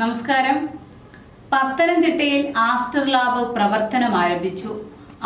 നമസ്കാരം. പത്തനംതിട്ടയിൽ Aster lab പ്രവർത്തനം ആരംഭിച്ചു.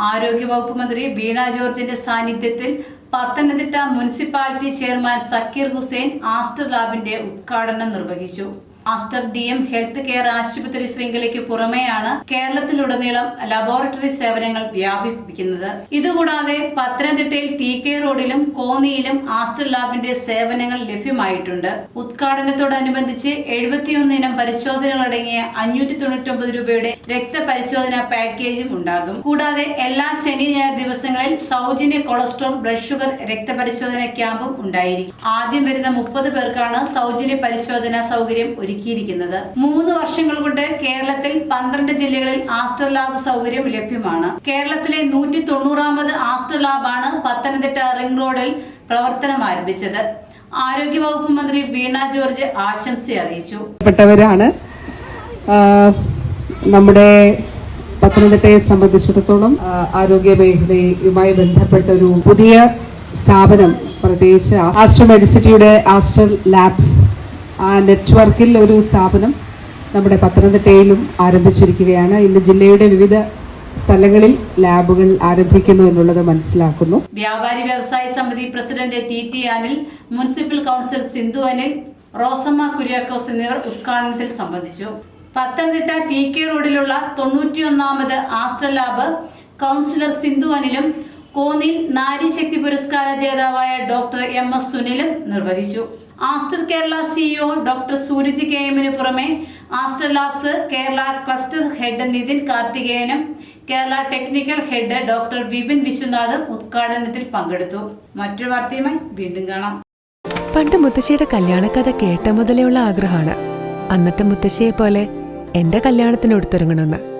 ആരോഗ്യവകുപ്പ് മന്ത്രി വീണ ജോർജിന്റെ സാന്നിധ്യത്തിൽ Pathanamthitta municipality chairman Zakir Hussain Aster ലാബിന്റെ ഉദ്ഘാടനം നിർവഹിച്ചു. Aster D M health care ആശുപത്രി ശൃംഖലയ്ക്ക് പുറമെയാണ് കേരളത്തിലുടനീളം ലബോറട്ടറി സേവനങ്ങൾ വ്യാപിപ്പിക്കുന്നത്. ഇതുകൂടാതെ പത്തനംതിട്ടയിൽ ടി കെ റോഡിലും കോന്നിയിലും ആസ്റ്റർ ലാബിന്റെ സേവനങ്ങൾ ലഭ്യമായിട്ടുണ്ട്. ഉദ്ഘാടനത്തോടനുബന്ധിച്ച് എഴുപത്തിയൊന്ന് ഇനം പരിശോധനകളടങ്ങിയ അഞ്ഞൂറ്റി തൊണ്ണൂറ്റൊമ്പത് രൂപയുടെ രക്തപരിശോധന പാക്കേജും ഉണ്ടാകും. കൂടാതെ എല്ലാ ശനി ഞായർ ദിവസങ്ങളിൽ സൗജന്യ കൊളസ്ട്രോൾ ബ്ലഡ് ഷുഗർ രക്തപരിശോധന ക്യാമ്പും ഉണ്ടായിരിക്കും. ആദ്യം വരുന്ന മുപ്പത് പേർക്കാണ് സൗജന്യ പരിശോധനാ സൗകര്യം ഒരുക്കിയിരിക്കുന്നത്. മൂന്ന് വർഷങ്ങൾ കൊണ്ട് കേരളത്തിൽ പന്ത്രണ്ട് ജില്ലകളിൽ ആസ്റ്റർ ലാബ് സൗകര്യം ലഭ്യമാണ്. കേരളത്തിലെ നൂറ്റി തൊണ്ണൂറാമത് ആസ്റ്റർ ലാബാണ് പത്തനംതിട്ട റിംഗ് റോഡിൽ പ്രവർത്തനം ആരംഭിച്ചത്. ആരോഗ്യവകുപ്പ് മന്ത്രി വീണ ജോർജ് ആശംസ അറിയിച്ചു. നമ്മുടെ പത്തനംതിട്ടയെ സംബന്ധിച്ചിടത്തോളം ആരോഗ്യ മേഖലയുമായി ബന്ധപ്പെട്ട ഒരു പുതിയ സ്ഥാപനം പ്രത്യേകിച്ച് ആസ്റ്റർ മെഡിസിറ്റിയുടെ ആസ്റ്റർ ലാബ്സ് ആ നെറ്റ്വർക്കിൽ ഒരു സ്ഥാപനം നമ്മുടെ പത്തനംതിട്ടയിലും ആരംഭിച്ചിരിക്കുകയാണ്. ഇന്ന് ജില്ലയുടെ വിവിധ സ്ഥലങ്ങളിൽ ലാബുകൾ ആരംഭിക്കുന്നു എന്നുള്ളത് മനസ്സിലാക്കുന്നു. വ്യാപാരി വ്യവസായ സമിതി president T T Anil municipal council Sindhu Anil Rosamma Kuriakose എന്നിവർ ഉദ്ഘാടനത്തിൽ സംബന്ധിച്ചു. പത്തനംതിട്ട ടി കെ റോഡിലുള്ള തൊണ്ണൂറ്റിയൊന്നാമത് ആസ്റ്റർ ലാബ് കൗൺസിലർ സിന്ധു അനിലും കോന്നിയിൽ നാരീശക്തി പുരസ്കാര ജേതാവായ ഡോക്ടർ എം എസ് സുനിലും നിർവഹിച്ചു. Aster Kerala CEO doctor Sooraj K എമ്മിന് പുറമെ Aster labs Kerala cluster head Nithin കാർത്തികേയനും Kerala technical head doctor Vipin വിശ്വനാഥും ഉദ്ഘാടനത്തിൽ പങ്കെടുത്തു. മറ്റൊരു വാർത്തയുമായി വീണ്ടും കാണാം. പണ്ട് മുത്തശ്ശിയുടെ കല്യാണക്കഥ കേട്ട മുതലേ ഉള്ള ആഗ്രഹമാണ്. അന്നത്തെ മുത്തശ്ശിയെ പോലെ എന്റെ കല്യാണത്തിന് എടുത്തൊരുങ്ങണമെന്ന്